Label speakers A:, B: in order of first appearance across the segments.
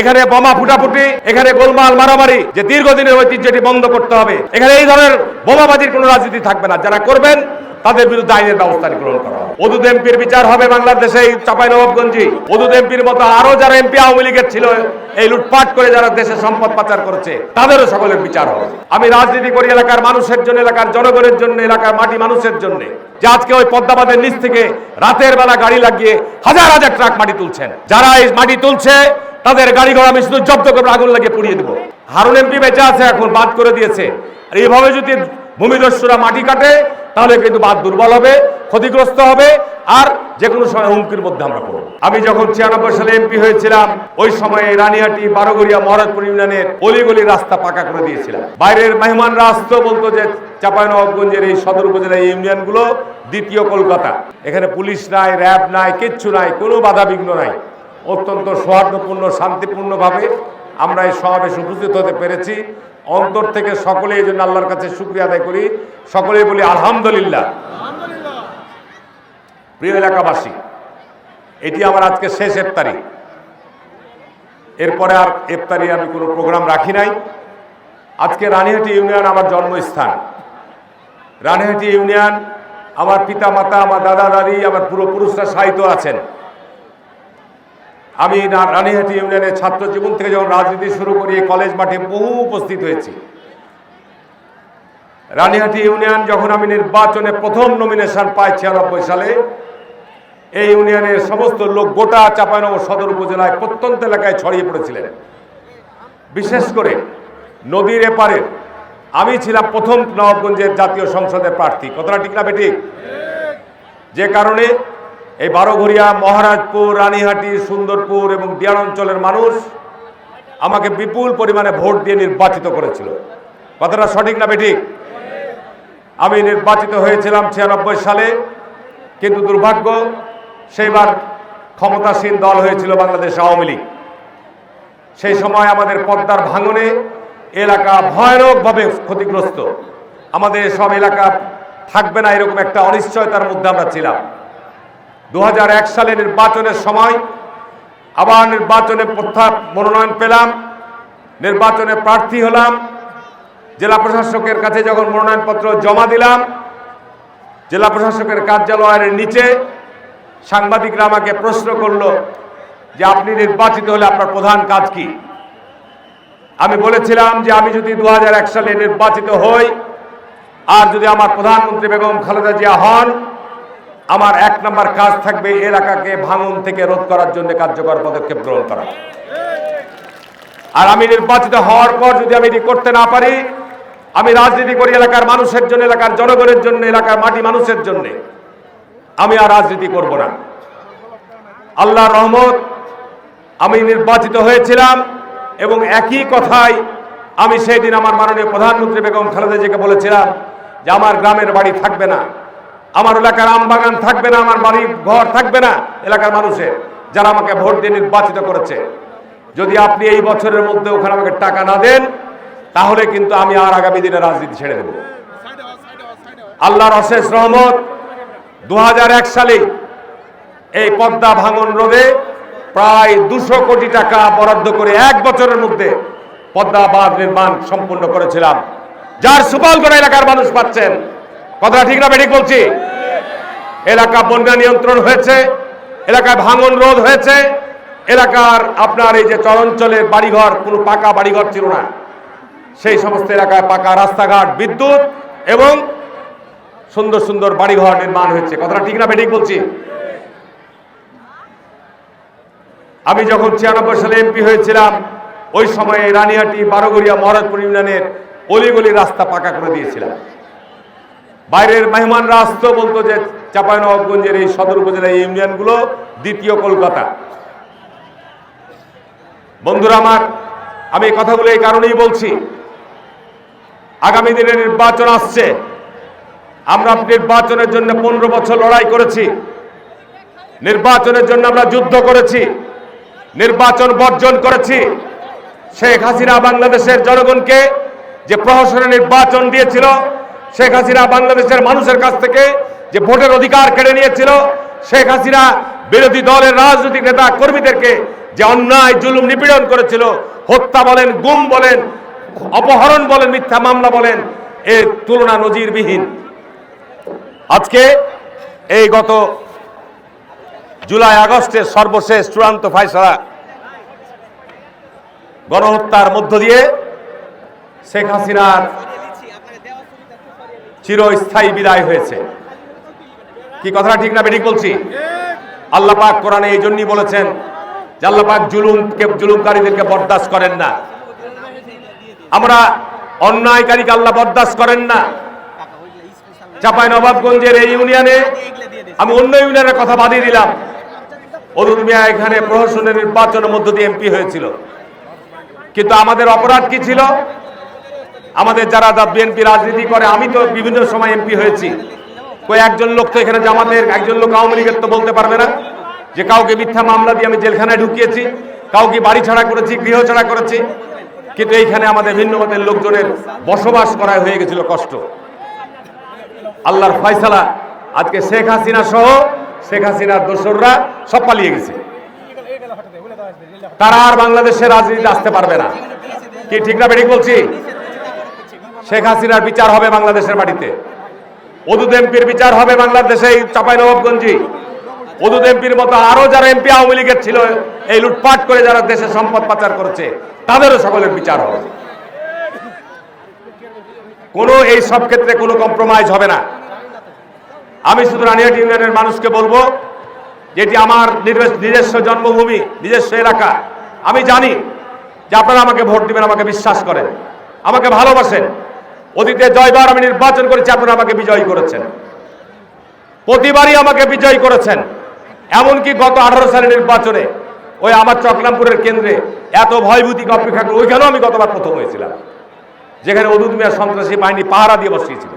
A: এখানে বোমা ফুটাফুটি, এখানে গোলমাল মারামারি, যে দীর্ঘদিনের ঐতিহ্যটি বন্ধ করতে হবে। এখানে এই ধরনের বোমাবাজির কোনো রাজনীতি থাকবে না। যারা করবেন, তাদের বিরুদ্ধে আইনের ব্যবস্থা গ্রহণ করা হবে। অদুদ এমপির বিচার হবে বাংলাদেশে চাপাই নবাবগঞ্জি অদুদ এমপির মতো আরও যারা এমপি আওয়ামী লীগের ছিল, এই লুটপাট করে যারা দেশের সম্পদ পাচার করেছে, তাদেরও সকলের বিচার হবে। আমি রাজনীতি করি এলাকার মানুষের জন্য, এলাকার জনগণের জন্য, এলাকার মাটি মানুষের জন্য, যে আজকে ওই পদ্মাবাদের নিচ থেকে রাতের বেলা গাড়ি লাগিয়ে হাজার হাজার ট্রাক মাটি তুলছেন। যারা এই মাটি তুলছে তাদের গাড়ি ঘোড়া আমি শুধু জব্দ করে আগুন লাগিয়ে পুড়িয়ে দেবো। হারুন এমপি বেঁচে আছে, এখন বাদ করে দিয়েছে। আর এইভাবে যদি ভূমিদস্যুরা মাটি কাটে, তাহলে কিন্তু বাদ দুর্বল হবে, ক্ষতিগ্রস্ত হবে, আর যে কোনো সময় হুমকির মধ্যে আমরা পড়ব। আমি যখন ছিয়ানব্বই সালে এমপি হয়েছিলাম, ওই সময়ে রানিহাটি বারোগড়িয়া, মহারাজপুর ইউনিয়নের অলিগলি রাস্তা পাকা করে দিয়েছিলাম। বাইরের মেহমানরা আসতো, বলতো যে চাঁপাইনবাবগঞ্জের এই সদর উপজেলা ইউনিয়নগুলো দ্বিতীয় কলকাতা। এখানে পুলিশ নাই, র্যাব নাই, কিচ্ছু নাই, কোনো বাধা বিঘ্ন নাই। অত্যন্ত সৌহার্দ্যপূর্ণ, শান্তিপূর্ণভাবে আমরা এই সমাবেশে উপস্থিত হতে পেরেছি। অন্তর থেকে সকলে এই জন্য আল্লাহর কাছে শুক্রিয়া আদায় করি। সকলেই বলি আলহামদুলিল্লাহ। প্রিয় এলাকাবাসী, এটি আমার আজকে শেষ ইফতারি। এরপরে আর ইফতারি আমি কোনো প্রোগ্রাম রাখি নাই। আজকে রানীহাটি ইউনিয়ন আমার জন্মস্থান। রানীহাটি ইউনিয়ন, আমার পিতা মাতা আমার দাদা দাদি আমার পূর্বপুরুষরা সাহিত্য আছেন। আমি রানীহাটি ইউনিয়নের ছাত্র জীবন থেকে যখন রাজনীতি শুরু করি কলেজ মাঠে বহু উপস্থিত হয়েছি। রানীহাটি ইউনিয়ন যখন আমি নির্বাচনে প্রথম নমিনেশন পাই ছিয়ানব্বই সালে, এই ইউনিয়নের সমস্ত লোক গোটা চাপানগর সদর উপজেলায় প্রত্যন্ত এলাকায় ছড়িয়ে পড়েছিলেন। বিশেষ করে নদীর এপারে আমি ছিলাম প্রথম নবাবগঞ্জের জাতীয় সংসদের প্রার্থী। কথাটা ঠিক না বেঠিক? যে কারণে এই বারোঘরিয়া, মহারাজপুর, রানীহাটি, সুন্দরপুর এবং দিয়ার অঞ্চলের মানুষ আমাকে বিপুল পরিমাণে ভোট দিয়ে নির্বাচিত করেছিল। কথাটা সঠিক না বেঠিক? আমি নির্বাচিত হয়েছিলাম ছিয়ানব্বই সালে, কিন্তু দুর্ভাগ্য, সেইবার ক্ষমতাসীন দল হয়েছিল বাংলাদেশ আওয়ামী লীগ। সেই সময় আমাদের পদ্মার ভাঙনে এলাকা ভয়ানকভাবে ক্ষতিগ্রস্ত। আমাদের সব এলাকা থাকবে না এরকম একটা অনিশ্চয়তার মধ্যে আমরা ছিলাম। দু হাজার এক সালে নির্বাচনের সময় আবার নির্বাচনে মনোনয়ন পেলাম, নির্বাচনে প্রার্থী হলাম, জেলা প্রশাসকের কাছে যখন মনোনয়নপত্র জমা দিলাম, জেলা প্রশাসকের কার্যালয়ের নিচে সাংবাদিকরা আমাকে প্রশ্ন করল যে আপনি নির্বাচিত হলে আপনার প্রধান কাজ কি? আমি বলেছিলাম যে আমি যদি দু হাজার এক সালে নির্বাচিত হই, আর যদি আমার প্রধানমন্ত্রী বেগম খালেদা জিয়া হন আমার এক নম্বর কাজ থাকবে এলাকাকে ভাঙন থেকে রোধ করার জন্য কার্যকর পদক্ষেপ গ্রহণ করা। আর আমি নির্বাচিত হওয়ার পর যদি আমি এটি করতে না পারি, আমি রাজনীতি করি এলাকার মানুষের জন্য, এলাকার জনগণের জন্য, এলাকার মাটি মানুষের জন্য, আমি আর রাজনীতি করব না। আল্লাহর রহমত, আমি নির্বাচিত হয়েছিলাম এবং একই কথাই আমি সেই দিন আমার মাননীয় প্রধানমন্ত্রী বেগম খালেদা জিকে বলেছিলাম যে আমার গ্রামের বাড়ি থাকবে না। আমার এলাকার আম বাগান থাকবে না, আমার বাড়ি ঘর থাকবে না, এলাকার মানুষের, যারা আমাকে ভোট দিয়ে নির্বাচিত করেছে। যদি আপনি এই বছরের মধ্যে ওখানে আমাকে টাকা না দেন, তাহলে কিন্তু আমি আর আগামী দিনে রাজনীতি ছেড়ে দেব। আল্লাহর অশেষ রহমত দু হাজার এক সালে এই পদ্মা ভাঙন রোধে প্রায় দুশো কোটি টাকা বরাদ্দ করে এক বছরের মধ্যে পদ্মা বাঁধ নির্মাণ সম্পূর্ণ করেছিলাম। যার করে এলাকার মানুষ পাচ্ছেন। কথাটা ঠিক না, বেঠিক বলছি। এলাকা বন্যা নিয়ন্ত্রণ হয়েছে, এলাকায় ভাঙন রোধ হয়েছে, এলাকার আপনার এই যে চরাঞ্চলে বাড়িঘর, কোনো পাকা বাড়িঘর ছিল না। সেই সমস্ত এলাকায় পাকা রাস্তাঘাট, বিদ্যুৎ এবং সুন্দর সুন্দর বাড়িঘর নির্মাণ হয়েছে। কথাটা ঠিক না, বেঠিক বলছি। আমি যখন ছিয়ানব্বই সালে এমপি হয়েছিলাম, ওই সময়ে রানীহাটি বারোগড়িয়া মহারাজপুর ইউনিয়নের অলিগলি রাস্তা পাকা করে দিয়েছিলাম। বাইরের মেহমানরা আসতো বলতো যে চাঁপাইনবাবগঞ্জের এই সদর উপজেলা ইউনিয়নগুলো দ্বিতীয় কলকাতা। বন্ধুরা আমার, আমি এই কথাগুলো এই কারণেই বলছি। আগামী দিনে নির্বাচন আসছে। আমরা নির্বাচনের জন্য পনেরো বছর লড়াই করেছি। নির্বাচনের জন্য আমরা যুদ্ধ করেছি। নির্বাচন বর্জন করেছি। শেখ হাসিনা বাংলাদেশের জনগণকে যে প্রহসনের নির্বাচন দিয়েছিল শেখ হাসিনা বাংলাদেশের মানুষের কাছ থেকে যে ভোটের অধিকার কেড়ে নিয়েছিল, শেখ হাসিনা বিরোধী দলের রাজনৈতিক নেতা কর্মীদেরকে যে অন্যায়, জুলুম, নিপীড়ন করেছিল, হত্যা বলেন, গুম বলেন, অপহরণ বলেন, মিথ্যা মামলা বলেন, এর তুলনা নজিরবিহীন। আজকে এই গত জুলাই আগস্টের সর্বশেষ চূড়ান্ত ফাইসলা গণহত্যার মধ্য দিয়ে শেখ হাসিনার চিরস্থায়ী বিদায় হয়েছে। কি কথাটা ঠিক না বেঠিক বলছি? আল্লাহ পাক কোরআনে এই জন্যই বলেছেন যে আল্লাহ পাক জুলুমকে, জুলুমকারীদেরকে বরদাস্ত করেন না। আমরা অন্যায়কারীকে আল্লাহ বরদাস্ত করেন না। চাপাই নবাবগঞ্জের এই ইউনিয়নে আমি অন্য ইউনিয়নের কথা বাদিয়ে দিলাম। অরুণ মিয়া এখানে প্রহসনের নির্বাচনের মধ্য দিয়ে এমপি হয়েছিল। কিন্তু আমাদের অপরাধ কি ছিল? আমাদের যারা বিএনপি রাজনীতি করে, আমি তো বিভিন্ন সময় এমপি হয়েছি। কই একজন লোক তো এখানে জামাতের, একজন লোক আওয়ামী লীগের তো বলতে পারবে না। যে কাউকে মিথ্যা মামলা দিয়ে আমি জেলখানায় ঢুকিয়েছি, কাউকে বাড়ি ছাড়া করেছি, গৃহ ছাড়া করেছি। কিন্তু এইখানে আমাদের ভিন্ন মতের লোকজনের বসবাস করা হয়ে গেছিল কষ্ট। আল্লাহর ফয়সালা, আজকে শেখ হাসিনা সহ শেখ হাসিনার দোসররা সব পালিয়ে গেছে। তারা আর বাংলাদেশের রাজনীতিতে আসতে পারবে না। কি ঠিক না বেঠিক বলছি? শেখ হাসিনার বিচার হবে বাংলাদেশের মাটিতে। অদুদ এমপির বিচার হবে বাংলাদেশে এই চাপাই নবাবগঞ্জি অদুদ এমপির মতো আরও যারা এমপি আওয়ামী লীগের ছিল, এই লুটপাট করে যারা দেশের সম্পদ পাচার করেছে, তাদেরও সকলের বিচার হবে। কোনো এই সব ক্ষেত্রে কোনো কম্প্রোমাইজ হবে না। আমি শুধু রানিয়াট ইউনিয়নের মানুষকে বলব, যেটি আমার নিজস্ব জন্মভূমি, নিজস্ব এলাকা, আমি জানি যে আপনারা আমাকে ভোট দিবেন, আমাকে বিশ্বাস করেন, আমাকে ভালোবাসেন। অতীতে জয়বার আমি নির্বাচন করেছি, আপনারা আমাকে বিজয়ী করেছেন। প্রতিবারই আমাকে বিজয়ী করেছেন। এমনকি গত আঠারো সালের নির্বাচনে ওই আমার চকলামপুরের কেন্দ্রে এত ভয়ভূতিকে অপেক্ষা করে ওইখানেও আমি গতবার প্রথম হয়েছিলাম। যেখানে অদুদ মিয়া সন্ত্রাসী বাহিনী পাহারা দিয়ে বসিয়েছিল।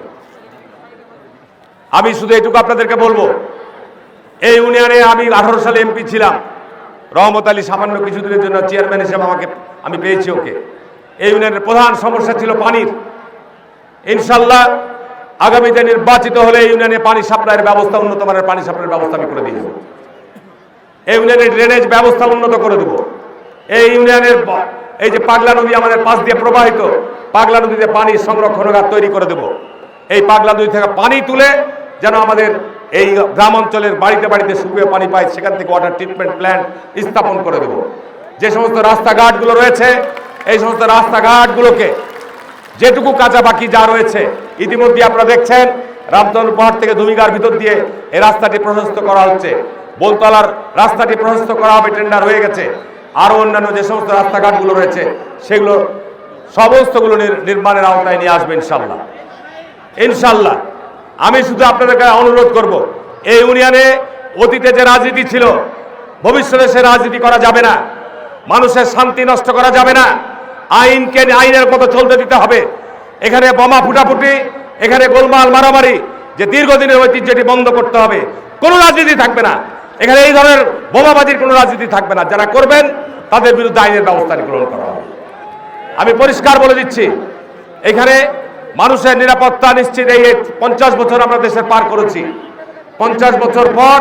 A: আমি শুধু এটুকু আপনাদেরকে বলব, এই ইউনিয়নে আমি আঠারো সালে এমপি ছিলাম। রহমত আলী সামান্য কিছুদিনের জন্য চেয়ারম্যান হিসেবে আমাকে, আমি পেয়েছি ওকে। এই ইউনিয়নের প্রধান সমস্যা ছিল পানির। ইনশাল্লাহ আগামীতে নির্বাচিত হলে ইউনিয়নে পানি সাপ্লাইয়ের ব্যবস্থা উন্নত মানের পানি সাপ্লাইয়ের ব্যবস্থা আমি করে দিয়ে দেবো। এই ইউনিয়নের ড্রেনেজ ব্যবস্থা উন্নত করে দেবো। এই ইউনিয়নের এই যে পাগলা নদী আমাদের পাশ দিয়ে প্রবাহিত, পাগলা নদীতে পানি সংরক্ষণাগার তৈরি করে দেবো। এই পাগলা নদী থেকে পানি তুলে যেন আমাদের এই গ্রাম অঞ্চলের বাড়িতে বাড়িতে শুকিয়ে পানি পায়, সেখান থেকে ওয়াটার ট্রিটমেন্ট প্ল্যান্ট স্থাপন করে দেবো। যে সমস্ত রাস্তাঘাটগুলো রয়েছে, এই সমস্ত রাস্তাঘাটগুলোকে যেটুকু কাঁচা বাকি যা রয়েছে ইতিমধ্যে আপনারা দেখছেন রামচন্দ্র পাহাড় থেকে ধুমিগার ভিতর দিয়ে এই রাস্তাটি প্রশস্ত করা হচ্ছে। বোলতলার রাস্তাটি প্রশস্ত করা হবে টেন্ডার হয়ে গেছে। আরও অন্যান্য যে সমস্ত রাস্তাঘাটগুলো রয়েছে, সেগুলো সমস্তগুলো নির- নির্মাণের আওতায় নিয়ে আসবে ইনশাল্লাহ। ইনশাল্লাহ। আমি শুধু আপনাদের কাছে অনুরোধ করব, এই ইউনিয়নে অতীতে যে রাজনীতি ছিল, ভবিষ্যতে সে রাজনীতি করা যাবে না। মানুষের শান্তি নষ্ট করা যাবে না। আইনকে আইনের মতো চলতে দিতে হবে। এখানে বোমা ফুটাফুটি, এখানে গোলমাল মারামারি, যে দীর্ঘদিনের ঐতিহ্যটি বন্ধ করতে হবে। কোনো রাজনীতি থাকবে না। এখানে এই ধরনের বোমাবাজির কোনো রাজনীতি থাকবে না। যারা করবেন, তাদের বিরুদ্ধে আইনের ব্যবস্থা গ্রহণ করা হবে। আমি পরিষ্কার বলে দিচ্ছি, এখানে মানুষের নিরাপত্তা নিশ্চিত, এই পঞ্চাশ বছর আমরা দেশে পার করেছি, পঞ্চাশ বছর পর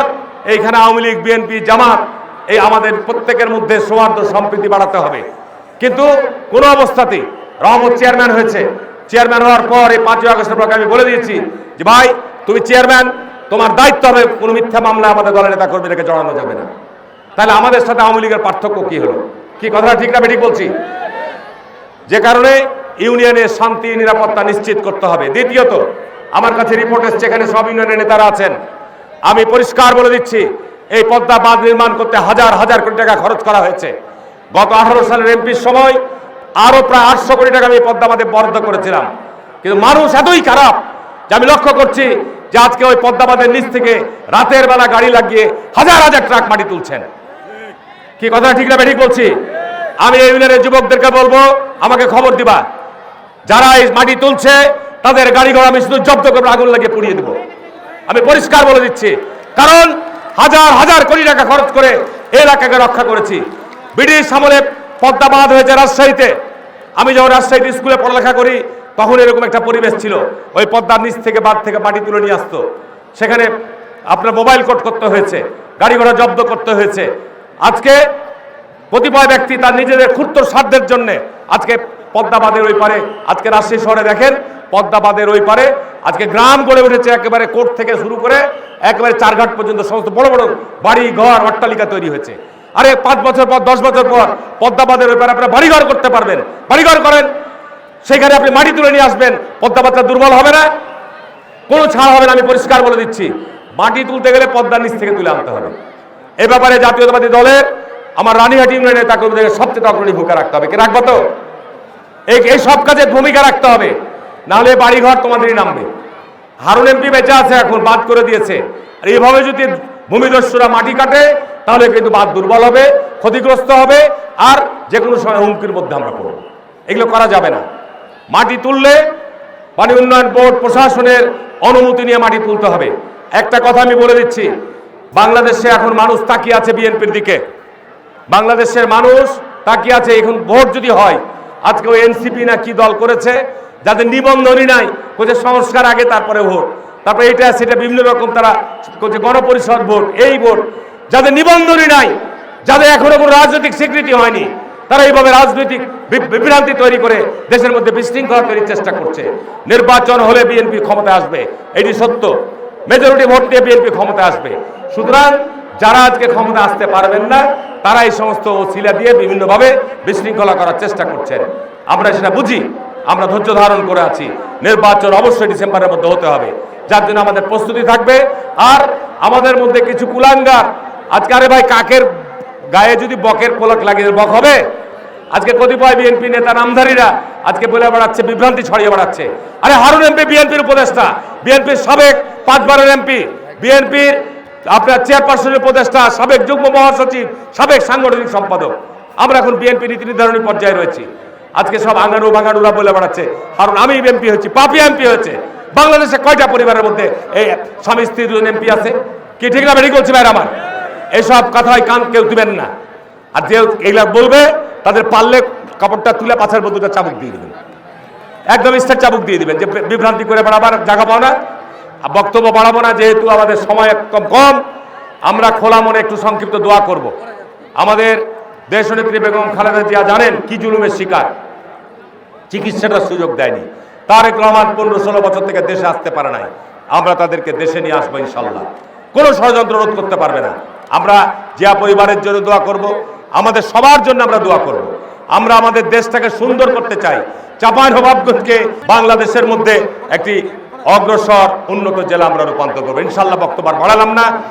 A: এইখানে আওয়ামী লীগ, বিএনপি, জামাত, এই আমাদের প্রত্যেকের মধ্যে সৌহার্দ্য, সম্প্রীতি বাড়াতে হবে। কিন্তু কোনো অবস্থাতেই রহমত চেয়ারম্যান হয়েছে। চেয়ারম্যান হওয়ার পর এই পাঁচই আগস্টের পর আমি বলে দিয়েছি যে, ভাই, তুমি চেয়ারম্যান, তোমার দায়িত্ব হবে কোনো মিথ্যা মামলা আমাদের দলের নেতা কর্মীদেরকে জড়ানো যাবে না। তাহলে আমাদের সাথে আওয়ামী লীগের পার্থক্য কি হলো? কি কথাটা ঠিক না ঠিক বলছি? যে কারণে ইউনিয়নের শান্তি, নিরাপত্তা নিশ্চিত করতে হবে। দ্বিতীয়ত, আমার কাছে রিপোর্ট এসছে, এখানে সব ইউনিয়নের নেতারা আছেন। আমি পরিষ্কার বলে দিচ্ছি, এই পদ্মা বাঁধ নির্মাণ করতে হাজার হাজার কোটি টাকা খরচ করা হয়েছে। গত আঠারো সালের এমপির সময় আরও প্রায় আটশো কোটি টাকা আমি এই পদ্মা বাঁধে বরাদ্দ করেছিলাম। কিন্তু মানুষ এতই খারাপ যে আমি লক্ষ্য করছি যে আজকে ওই পদ্মা বাঁধের নিচ থেকে রাতের বেলা গাড়ি লাগিয়ে হাজার হাজার ট্রাক মাটি তুলছেন। কি কথা ঠিক না ঠিক বলছি। আমি এই ইউনিয়নের যুবকদেরকে বলব, আমাকে খবর দিবা। যারা এই মাটি তুলছে, তাদের গাড়ি ঘোড়া আমি শুধু জব্দ করে আগুন লাগিয়ে পুড়িয়ে দেবো। আমি পরিষ্কার বলে দিচ্ছি। কারণ হাজার হাজার কোটি টাকা খরচ করে এলাকাকে রক্ষা করেছি। ব্রিটিশ আমলে পদ্মা বাঁধ হয়েছে রাজশাহীতে। আমি যখন রাজশাহীতে স্কুলে পড়ালেখা করি, তখন এরকম একটা পরিবেশ ছিল। ওই পদ্মার নিচ থেকে বাদ থেকে মাটি তুলে নিয়ে আসতো। সেখানে আপনার মোবাইল কোড করতে হয়েছে, গাড়ি ঘোড়া জব্দ করতে হয়েছে। আজকে কতিপয় ব্যক্তি তার নিজেদের ক্ষুদ্র স্বার্থের জন্য আজকে পদ্মাবাদের ওই পারে, আজকে রাজশাহী শহরে দেখেন, পদ্মাবাদের ওই পারে আজকে গ্রাম গড়ে উঠেছে একেবারে কোর্ট থেকে শুরু করে, একেবারে চারঘাট পর্যন্ত সমস্ত বড় বড় বাড়ি ঘর অট্টালিকা তৈরি হয়েছে। আরে পাঁচ বছর পর, দশ বছর পর পদ্মাবাদের ওই পারে আপনারা বাড়িঘর করতে পারবেন। বাড়িঘর করেন, সেখানে আপনি মাটি তুলে নিয়ে আসবেন পদ্মাবাদটা দুর্বল হবে না? কোনো ছাড় হবে না, আমি পরিষ্কার বলে দিচ্ছি। মাটি তুলতে গেলে পদ্মার নিচ থেকে তুলে আনতে হবে। এ ব্যাপারে জাতীয়তাবাদী দলের, আমার রানীহাটি ইউনিয়নের কর্মীদের সবচেয়ে অগ্রণী ভূমিকা রাখতে হবে। কে রাখব তো? এই সব কাজে ভূমিকা রাখতে হবে। নাহলে বাড়িঘর তোমাদেরই নামবে। হারুন এমপি বেঁচে আছে এখন, বাদ করে দিয়েছে। আর এইভাবে যদি ভূমিদস্যুরা মাটি কাটে, তাহলে কিন্তু বাদ দুর্বল হবে, ক্ষতিগ্রস্ত হবে, আর যে কোনো সময় হুমকির মধ্যে আমরা পড়ব। এগুলো করা যাবে না। মাটি তুললে পানি উন্নয়ন বোর্ড প্রশাসনের অনুমতি নিয়ে মাটি তুলতে হবে। একটা কথা আমি বলে দিচ্ছি, বাংলাদেশে এখন মানুষ তাকিয়ে আছে বিএনপির দিকে। বাংলাদেশের মানুষ তাকিয়ে আছে, এখন ভোট যদি হয়, আজকে ওই এনসিপি না কি দল করেছে, যাদের নিবন্ধনই নাই কোথায় সংস্কার আগে, তারপরে ভোট। তারপরে এটা সেটা বিভিন্ন রকম তারা করছে গণপরিষদ ভোট, এই ভোট, যাদের নিবন্ধনই নাই, যাদের এখনও কোনো রাজনৈতিক স্বীকৃতি হয়নি, তারা এইভাবে রাজনৈতিক বিভ্রান্তি তৈরি করে দেশের মধ্যে বিশৃঙ্খলা তৈরির চেষ্টা করছে। নির্বাচন হলে বিএনপি ক্ষমতা আসবে, এটি সত্য। মেজরিটি ভোট দিয়ে বিএনপি ক্ষমতা আসবে। সুতরাং যারা আজকে ক্ষমতা আসতে পারবেন না, তারা এই সমস্ত ওসিলা দিয়ে বিভিন্নভাবে বিশৃঙ্খলা করার চেষ্টা করছেন। আমরা সেটা বুঝি আমরা ধৈর্য ধারণ করে আছি। নির্বাচন অবশ্যই ডিসেম্বরের মধ্যে হতে হবে। যার জন্য আমাদের প্রস্তুতি থাকবে। আর আমাদের মধ্যে কিছু কুলাঙ্গার। আজকে আরে ভাই, কাকের গায়ে যদি বকের পোলক লাগিয়ে বক হবে? আজকে কতিপয় বিএনপি নেতা নামধারীরা আজকে বলে বেড়াচ্ছে, বিভ্রান্তি ছড়িয়ে বেড়াচ্ছে। আরে হারুন এমপি বিএনপির উপদেষ্টা। বিএনপির সাবেক পাঁচবারের এমপি। বিএনপির আপনার চেয়ারপারসনের উপদেষ্টা, সাবেক যুগ্ম মহাসচিব, সাবেক সাংগঠনিক সম্পাদক। আমরা এখন বিএনপি নীতি নির্ধারণী পর্যায়ে রয়েছি। আজকে সব আঙ্গানু বাঙ্গানুরা বলে বেড়াচ্ছে। কারণ আমি এমপি হয়েছি পাপি এমপি হচ্ছে। বাংলাদেশে কয়টা পরিবারের মধ্যে এই স্বামী স্ত্রী দুজন এমপি আছে? কি ঠিক না বেরিয়ে করছি ভাই আমার এইসব কথায় কান কেউ দিবেন না। আর যে এগুলা বলবে, তাদের পারলে কাপড়টা তুলে পাছের বন্ধুটা চাবুক দিয়ে দিবেন। একদম স্টার চাবুক দিয়ে দিবেন, যে বিভ্রান্তি করে বাড়াবার জায়গা পাও না। আর বক্তব্য বাড়াবো না, যেহেতু আমাদের সময় একদম কম, আমরা খোলা মনে একটু সংক্ষিপ্ত দোয়া করব। আমাদের দেশনেত্রী বেগম খালেদা জিয়া জানেন কি জুলুমের শিকার। চিকিৎসাটার সুযোগ দেয়নি। তারেক রহমান পনেরো ষোলো বছর থেকে দেশে আসতে পারে নাই। আমরা তাদেরকে দেশে নিয়ে আসব ইনশাল্লাহ। কোনো ষড়যন্ত্র রোধ করতে পারবে না। আমরা জিয়া পরিবারের জন্য দোয়া করব। আমাদের সবার জন্য আমরা দোয়া করব। আমরা আমাদের দেশটাকে সুন্দর করতে চাই। চাপাই নবাবগঞ্জকে বাংলাদেশের মধ্যে একটি অগ্রসর উন্নত জেলা আমরা রূপান্তর করব। ইনশাল্লাহ বক্তব্য বাড়ালাম না।